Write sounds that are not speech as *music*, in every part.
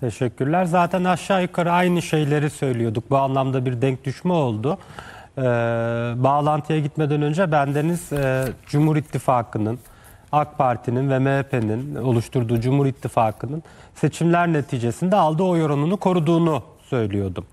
Teşekkürler. Zaten aşağı yukarı aynı şeyleri söylüyorduk. Bu anlamda bir denk düşme oldu. Ee, bağlantıya gitmeden önce bendeniz e, Cumhur İttifakı'nın, AK Parti'nin ve MHP'nin oluşturduğu Cumhur İttifakı'nın seçimler neticesinde aldığı oy oranını koruduğunu söylüyordum.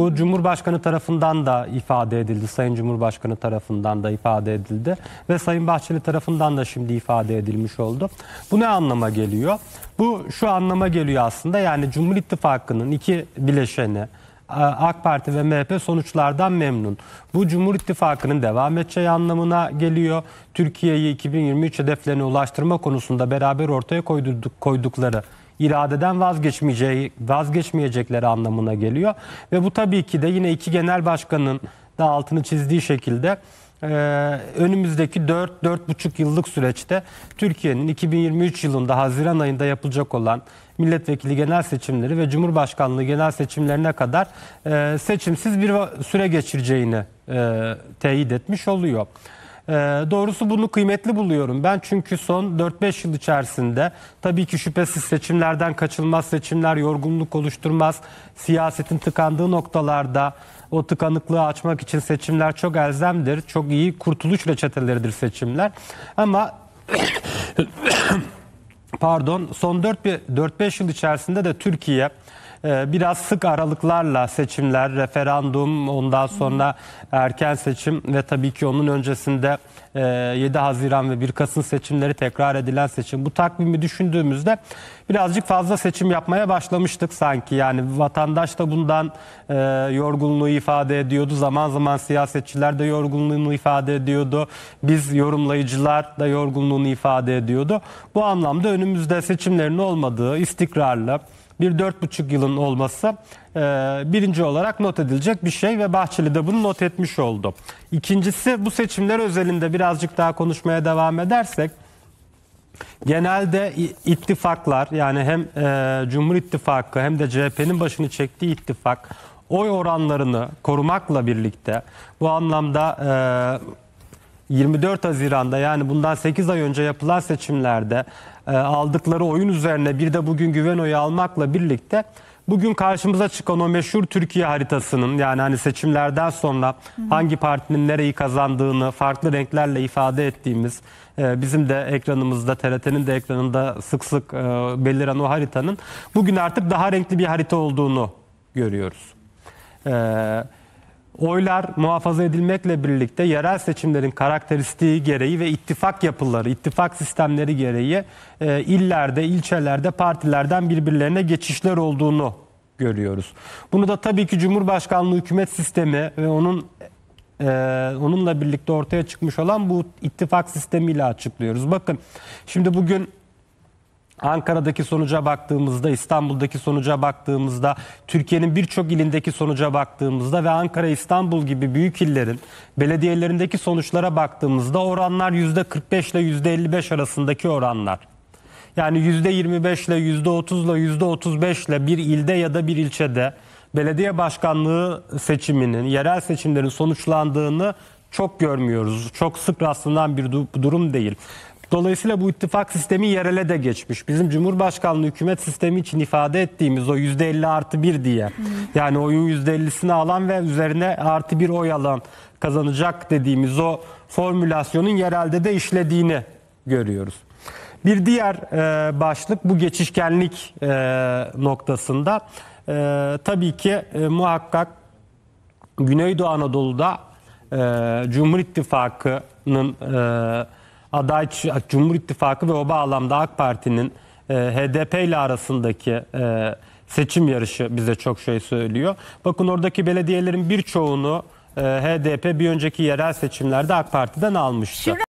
Bu Cumhurbaşkanı tarafından da ifade edildi, Sayın Cumhurbaşkanı tarafından da ifade edildi ve Sayın Bahçeli tarafından da şimdi ifade edilmiş oldu. Bu ne anlama geliyor? Bu şu anlama geliyor aslında yani Cumhur İttifakı'nın iki bileşeni AK Parti ve MHP sonuçlardan memnun. Bu Cumhur İttifakı'nın devam edeceği anlamına geliyor. Türkiye'yi 2023 hedeflerine ulaştırma konusunda beraber ortaya koyduk, koydukları iradeden vazgeçmeyeceği, vazgeçmeyecekleri anlamına geliyor. Ve bu tabii ki de yine iki genel başkanın da altını çizdiği şekilde e, önümüzdeki 4-4,5 yıllık süreçte Türkiye'nin 2023 yılında Haziran ayında yapılacak olan milletvekili genel seçimleri ve Cumhurbaşkanlığı genel seçimlerine kadar e, seçimsiz bir süre geçireceğini e, teyit etmiş oluyor. Ee, doğrusu bunu kıymetli buluyorum ben. Çünkü son 4-5 yıl içerisinde tabii ki şüphesiz seçimlerden kaçılmaz, seçimler yorgunluk oluşturmaz, siyasetin tıkandığı noktalarda o tıkanıklığı açmak için seçimler çok elzemdir, çok iyi kurtuluş reçeteleridir seçimler. Ama *coughs* pardon son 4-5 yıl içerisinde de Türkiye biraz sık aralıklarla seçimler, referandum, ondan sonra erken seçim ve tabii ki onun öncesinde 7 e, Haziran ve 1 Kasım seçimleri tekrar edilen seçim. Bu takvimi düşündüğümüzde birazcık fazla seçim yapmaya başlamıştık sanki. Yani vatandaş da bundan e, yorgunluğu ifade ediyordu. Zaman zaman siyasetçiler de yorgunluğunu ifade ediyordu. Biz yorumlayıcılar da yorgunluğunu ifade ediyordu. Bu anlamda önümüzde seçimlerin olmadığı, istikrarlı, bir dört buçuk yılın olması e, birinci olarak not edilecek bir şey ve Bahçeli de bunu not etmiş oldu. İkincisi bu seçimler özelinde birazcık daha konuşmaya devam edersek genelde ittifaklar yani hem e, Cumhur İttifakı hem de CHP'nin başını çektiği ittifak oy oranlarını korumakla birlikte bu anlamda e, 24 Haziran'da yani bundan 8 ay önce yapılan seçimlerde e, aldıkları oyun üzerine bir de bugün güven oyu almakla birlikte bugün karşımıza çıkan o meşhur Türkiye haritasının yani hani seçimlerden sonra hangi partinin nereyi kazandığını farklı renklerle ifade ettiğimiz e, bizim de ekranımızda TRT'nin de ekranında sık sık e, beliren o haritanın bugün artık daha renkli bir harita olduğunu görüyoruz. Evet oylar muhafaza edilmekle birlikte yerel seçimlerin karakteristiği gereği ve ittifak yapıları, ittifak sistemleri gereği e, illerde, ilçelerde partilerden birbirlerine geçişler olduğunu görüyoruz. Bunu da tabii ki Cumhurbaşkanlığı hükümet sistemi ve onun e, onunla birlikte ortaya çıkmış olan bu ittifak sistemiyle açıklıyoruz. Bakın şimdi bugün Ankara'daki sonuca baktığımızda, İstanbul'daki sonuca baktığımızda, Türkiye'nin birçok ilindeki sonuca baktığımızda ve Ankara, İstanbul gibi büyük illerin belediyelerindeki sonuçlara baktığımızda oranlar %45 ile %55 arasındaki oranlar. Yani %25 ile %30 ile %35 ile bir ilde ya da bir ilçede belediye başkanlığı seçiminin, yerel seçimlerin sonuçlandığını çok görmüyoruz. Çok sık rastlanan bir durum değil. Dolayısıyla bu ittifak sistemi yerele de geçmiş. Bizim Cumhurbaşkanlığı hükümet sistemi için ifade ettiğimiz o %50 artı 1 diye. Yani oyun %50'sini alan ve üzerine artı bir oy alan kazanacak dediğimiz o formülasyonun yerelde de işlediğini görüyoruz. Bir diğer e, başlık bu geçişkenlik e, noktasında. E, tabii ki e, muhakkak Güneydoğu Anadolu'da e, Cumhur İttifakı'nın e, aday Cumhur İttifakı ve o bağlamda AK Parti'nin e, HDP ile arasındaki e, seçim yarışı bize çok şey söylüyor. Bakın oradaki belediyelerin birçoğunu e, HDP bir önceki yerel seçimlerde AK Parti'den almıştı.